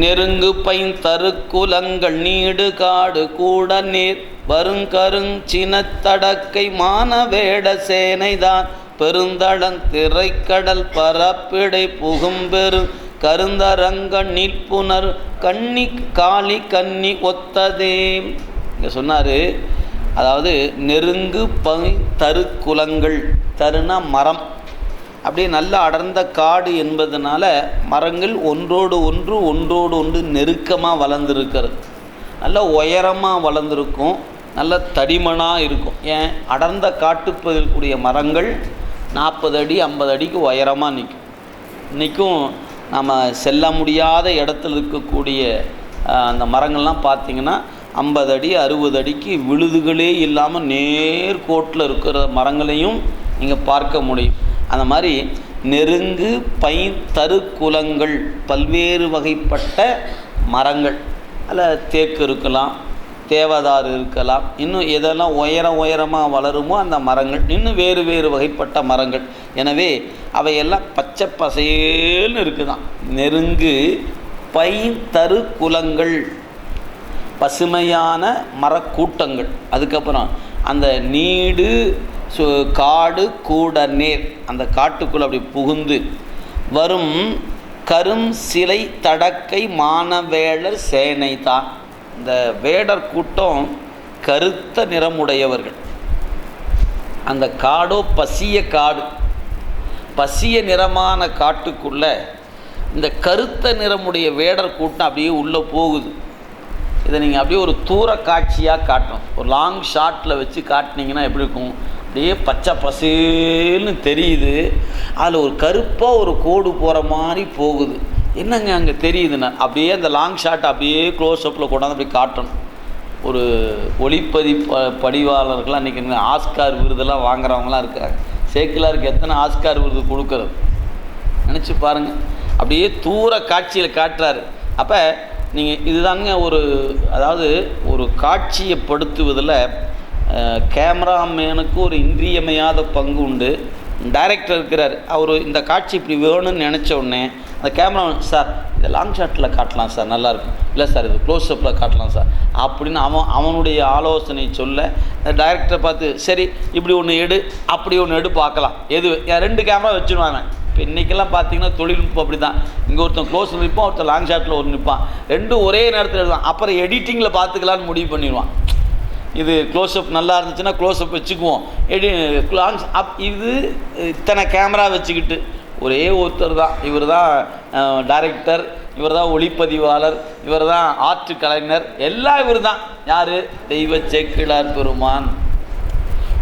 நெருங்கு pine தருக்குலங்கள் need காடு கூட நீர். வருங்கருங் சினத்தடக்கை மானவேட சேனைதான். பெருந்தளன் திரைக்கடல் பரப்பிடை புகும்பெரு. கருந்தரங்க நிற்புணர் கண்ணி காளி கன்னி ஒத்ததே. இங்கே சொன்னார் அதாவது நெருங்கு பை தருக்குலங்கள் தருனா மரம். அப்படியே நல்ல அடர்ந்த காடு என்பதனால மரங்கள் ஒன்றோடு ஒன்று ஒன்றோடு ஒன்று நெருக்கமாக வளர்ந்துருக்கிறது. நல்ல உயரமாக வளர்ந்துருக்கும் நல்ல தடிமனாக இருக்கும். ஏன்? அடர்ந்த காட்டுப்பகுதியில் கூடிய மரங்கள் நாற்பது அடி ஐம்பது அடிக்கு உயரமாக நிற்கும். இன்றைக்கும் நம்ம செல்ல முடியாத இடத்துல இருக்கக்கூடிய அந்த மரங்கள்லாம் பார்த்திங்கன்னா ஐம்பது அடி அறுபது அடிக்கு விழுதுகளே இல்லாமல் நேர்கோட்டில் இருக்கிற மரங்களையும் நீங்கள் பார்க்க முடியும். அந்த மாதிரி நெருங்கு பை தருக்குலங்கள் பல்வேறு வகைப்பட்ட மரங்கள். அதில் தேக்கு இருக்கலாம் தேவதாறு இருக்கலாம் இன்னும் எதெல்லாம் உயரம் உயரமாக வளருமோ அந்த மரங்கள் இன்னும் வேறு வேறு வகைப்பட்ட மரங்கள். எனவே அவையெல்லாம் பச்சை பசேல்னு இருக்குதான். நெருங்கு பை குலங்கள் பசுமையான மரக்கூட்டங்கள். அதுக்கப்புறம் அந்த நீடு சு காடு கூட நேர். அந்த காட்டுக்குள்ளே அப்படி புகுந்து வரும் கரும் சிலை தடக்கை மானவேளர் சேனை தான். இந்த வேடர் கூட்டம் கருத்த நிறமுடையவர்கள். அந்த காடோ பசிய காடு. பசிய நிறமான காட்டுக்குள்ள இந்த கருத்த நிறமுடைய வேடர் கூட்டம் அப்படியே உள்ளே போகுது. இதை நீங்கள் அப்படியே ஒரு தூர காட்சியாக காட்டணும். ஒரு லாங் ஷாட்டில் வச்சு காட்டினீங்கன்னா எப்படி இருக்கும்? அப்படியே பச்சை பசேல்னு தெரியுது. அதில் ஒரு கருப்பாக ஒரு கோடு போகிற மாதிரி போகுது. என்னங்க அங்கே தெரியுதுண்ணா அப்படியே அந்த லாங் ஷாட் அப்படியே க்ளோஸ் அப்பில் கொண்டாந்து அப்படி காட்டணும். ஒரு ஒளிப்பதி ப படிவாளர்கள்லாம் இன்றைக்கி ஆஸ்கார் விருதெல்லாம் வாங்குறவங்களாம் இருக்காங்க. சேக்கிலாருக்கு எத்தனை ஆஸ்கார் விருது கொடுக்குறது? நினச்சி பாருங்கள் அப்படியே தூர காட்சியில் காட்டுறாரு. அப்போ நீங்கள் இதுதாங்க ஒரு அதாவது ஒரு காட்சியை படுத்துவதில் கேமராமேனுக்கு ஒரு இன்றியமையாத பங்கு உண்டு. டைரக்டர் இருக்கிறார். அவர் இந்த காட்சி இப்படி வேணும்னு நினச்ச உடனே அந்த கேமரா சார் இதை லாங் ஷாட்டில் காட்டலாம் சார். நல்லாயிருக்கும் இல்லை சார் இது க்ளோஸ்அப்பில் காட்டலாம் சார். அப்படின்னு அவன் அவனுடைய ஆலோசனை சொல்ல டைரக்டரை பார்த்து சரி இப்படி ஒன்று எடு அப்படி ஒன்று எடு பார்க்கலாம். எது? ரெண்டு கேமரா வச்சுருவாங்க. இப்போ இன்றைக்கெல்லாம் பார்த்தீங்கன்னா தொழில்நுட்பம் அப்படி தான் இங்கே ஒருத்தன் க்ளோஸ் நிற்பான் ஒருத்தன் லாங் ஷாட்டில் ஒரு நிற்பான். ரெண்டும் ஒரே நேரத்தில் எழுதான் அப்புறம் எடிட்டிங்கில் பார்த்துக்கலான்னு முடிவு பண்ணிடுவான். இது க்ளோஸ்அப் நல்லா இருந்துச்சுன்னா க்ளோஸ்அப் வச்சுக்குவோம். எடி லாங் அப் இது இத்தனை கேமரா வச்சுக்கிட்டு ஒரே ஒருத்தர் தான். இவர் தான் டைரக்டர் இவர் தான் ஒளிப்பதிவாளர் இவர் தான் ஆர்ட் கலைஞர் எல்லாம் இவர் தான். யார்? தெய்வ சேக்கிழார் பெருமான்.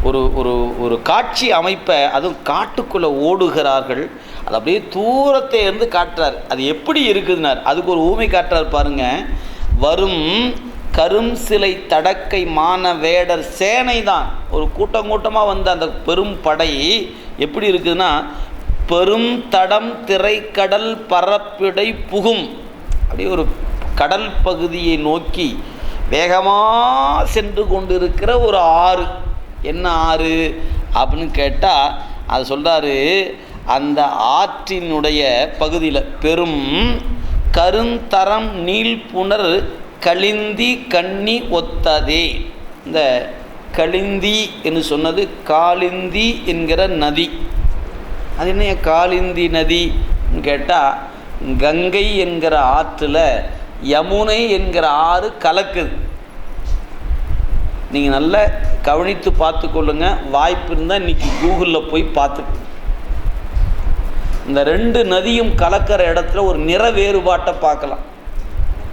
ஒரு ஒரு ஒரு காட்சி அமைப்பை அதுவும் காட்டுக்குள்ளே ஓடுகிறார்கள். அது அப்படியே தூரத்தை இருந்து காட்டுறார். அது எப்படி இருக்குதுனார் அதுக்கு ஒரு ஊமை காட்டுறார் பாருங்கள் வரும் கரும் சிலை தடக்கை மான வேடர் சேனை தான் ஒரு கூட்டம் கூட்டமாக வந்த அந்த பெரும் படை எப்படி இருக்குதுன்னா பெரும் தடம் திரைக்கடல் பரப்பிடை புகும். அப்படியே ஒரு கடல் பகுதியை நோக்கி வேகமாக சென்று கொண்டிருக்கிற ஒரு ஆறு. என்ன ஆறு? அப்படின்னு கேட்டால் அது சொல்கிறாரு அந்த ஆற்றினுடைய பகுதியில் பெரும் கருந்தரம் நீள்புணர் களிந்தி கண்ணி ஒத்ததே. இந்த களிந்தி என்று சொன்னது காளிந்தி என்கிற நதி. அது என்ன காளிந்தி நதின்னு கேட்டால் கங்கை என்கிற ஆற்றில் யமுனை என்கிற ஆறு கலக்குது. நீங்கள் நல்லா கவனித்து பார்த்து கொள்ளுங்க. வாய்ப்பு இருந்தால் இன்றைக்கி கூகுளில் போய் பார்த்து இந்த ரெண்டு நதியும் கலக்கிற இடத்துல ஒரு நிற வேறுபாட்டை பார்க்கலாம்.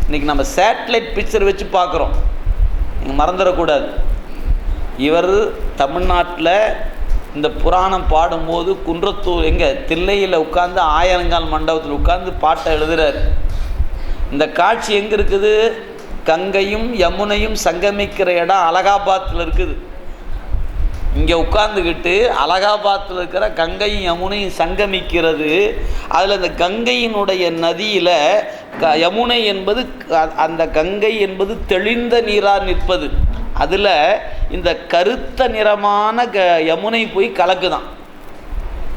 இன்றைக்கி நம்ம சேட்டலைட் பிக்சர் வச்சு பார்க்குறோம். நீங்கள் மறந்துடக்கூடாது. இவர் தமிழ்நாட்டில் இந்த புராணம் பாடும்போது குன்றத்தூர் எங்கே தில்லையில் உட்காந்து ஆயிரங்கால் மண்டபத்தில் உட்காந்து பாட்டை எழுதுகிறார் இந்த காட்சி எங்கே இருக்குது? கங்கையும் யமுனையும் சங்கமிக்கிற இடம் அலகாபாத்தில் இருக்குது. இங்கே உட்காந்துக்கிட்டு அலகாபாத்தில் இருக்கிற கங்கையும் யமுனையும் சங்கமிக்கிறது. அதில் இந்த கங்கையினுடைய நதியில் யமுனை என்பது அந்த கங்கை என்பது தெளிந்த நீராக நிற்பது. அதில் இந்த கருத்த நிறமான க யமுனை போய் கலக்குதான்.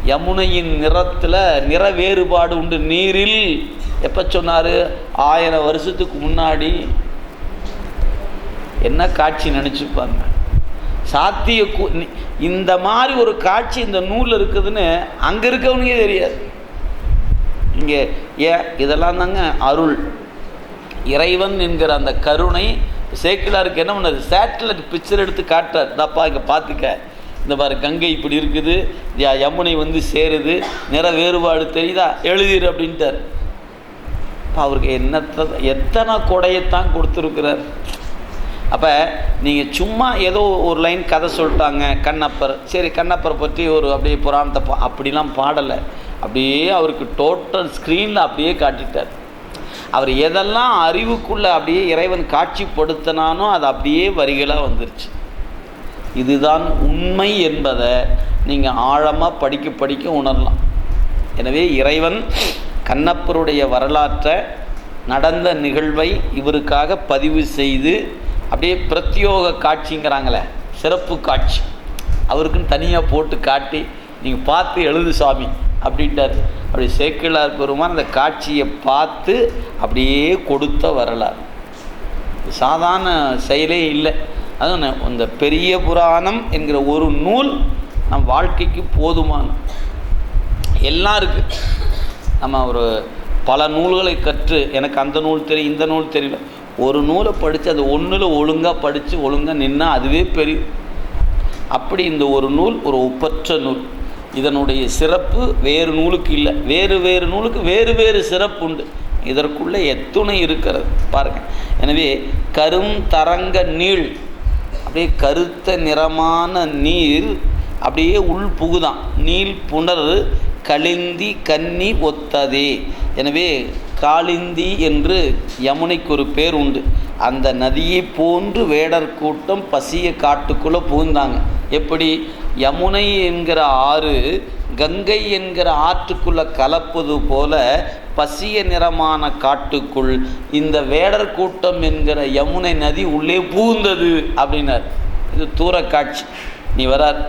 யமுனையின் நிறத்தில் நிற வேறுபாடு உண்டு. நீரில் எப்போ சொன்னார்? ஆயிரம் வருஷத்துக்கு முன்னாடி. என்ன காட்சி நினச்சிப்பாங்க சாத்திய இந்த மாதிரி ஒரு காட்சி இந்த நூலில் இருக்குதுன்னு அங்கே இருக்கவனுக்கே தெரியாது. இங்கே ஏன் இதெல்லாம் தாங்க அருள். இறைவன் என்கிற அந்த கருணை சேக்கிலாருக்கு என்ன பண்ணது? சேட்டலைட் பிக்சர் எடுத்து காட்டுறார். தப்பா இங்கே பார்த்துக்க இந்த மாதிரி கங்கை இப்படி இருக்குது. யா- யமுனை வந்து சேருது. நிற வேறுபாடு தெரியுதா? எழுதிரு அப்படின்ட்டார். இப்போ அவருக்கு என்னத்தை எத்தனை கொடையைத்தான் கொடுத்துருக்கிறார். அப்போ நீங்கள் சும்மா ஏதோ ஒரு லைன் கதை சொல்லிட்டாங்க கண்ணப்பர். சரி கண்ணப்பரை பற்றி ஒரு அப்படியே புராணத்தை பா அப்படிலாம் பாடலை. அப்படியே அவருக்கு டோட்டல் ஸ்க்ரீனில் அப்படியே காட்டிட்டார். அவர் எதெல்லாம் அறிவுக்குள்ளே அப்படியே இறைவன் காட்சிப்படுத்தினானோ அது அப்படியே வரிகளாக வந்துருச்சு. இதுதான் உண்மை என்பதை நீங்கள் ஆழமாக படிக்க படிக்க உணரலாம். எனவே இறைவன் கண்ணப்பருடைய வரலாற்றை நடந்த நிகழ்வை இவருக்காக பதிவு செய்து அப்படியே பிரத்யோக காட்சிங்கிறாங்களே சிறப்பு காட்சி. அவருக்குன்னு தனியாக போட்டு காட்டி நீங்கள் பார்த்து எழுது சாமி. அப்படின்ட்டார். அப்படி சேக்கிழார் பெருமான் அந்த காட்சியை பார்த்து அப்படியே கொடுத்த வரலாறு. சாதாரண செயலே இல்லை. அதுவும் இந்த பெரிய புராணம் என்கிற ஒரு நூல் நம் வாழ்க்கைக்கு போதுமான எல்லாம் இருக்குது நம்ம ஒரு பல நூல்களை கற்று எனக்கு அந்த நூல் தெரியும் இந்த நூல் தெரியல. ஒரு நூலை படித்து அது ஒன்றில் ஒழுங்காக படித்து ஒழுங்காக நின்னால் அதுவே பெரிய. அப்படி இந்த ஒரு நூல் ஒரு ஒப்பற்ற நூல். இதனுடைய சிறப்பு வேறு நூலுக்கு இல்லை. வேறு வேறு நூலுக்கு வேறு வேறு சிறப்பு உண்டு. இதற்குள்ளே எத்துணை இருக்கிறது. பாருங்கள் எனவே கரும் தரங்க நீள். அப்படியே கருத்த நிறமான நீர் அப்படியே உள் புகுதான். நீள் புணர் கலிந்தி கன்னி ஒத்ததே. எனவே காளிந்தி என்று யமுனைக்கு ஒரு பேர் உண்டு. அந்த நதியை போன்று வேடர் கூட்டம் பசிய காட்டுக்குள்ளே புகுந்தாங்க. எப்படி? யமுனை என்கிற ஆறு கங்கை என்கிற ஆற்றுக்குள்ள கலப்பது போல பசிய நிறமான காட்டுக்குள் இந்த வேடர் கூட்டம் என்கிற யமுனை நதி உள்ளே பூந்தது அப்படின்னார். இது தூர காட்சி. நீ வரார்.